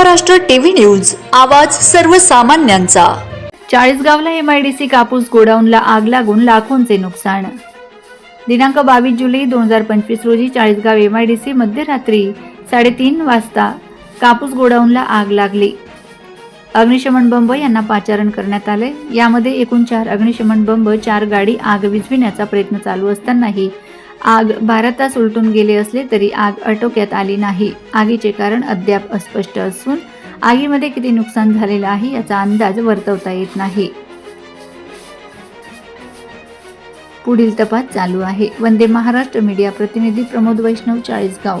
Maharashtra TV news आवाज सर्वसामान्यांचा. चाळीसगावला MIDC कापूस गोडाऊनला आग लागून लाखोंचे नुकसान. दिनांक बावीस जुलै दोन हजार पंचवीस रोजी चाळीसगाव एमआयडीसी मध्यरात्री साडेतीन वाजता कापूस गोडाऊनला आग लागली. अग्निशमन बंब यांना पाचारण करण्यात आले. यामध्ये एकूण चार अग्निशमन बंब चार गाडी आग विझविण्याचा प्रयत्न चालू असतानाही आग बारा तास उलटून गेले असले तरी आग आटोक्यात आली नाही. आगीचे कारण अद्याप अस्पष्ट असून आगीमध्ये किती नुकसान झालेलं आहे याचा अंदाज वर्तवता येत नाही. पुढील तपास चालू आहे. वंदे महाराष्ट्र मीडिया प्रतिनिधी प्रमोद वैष्णव चाळीसगाव.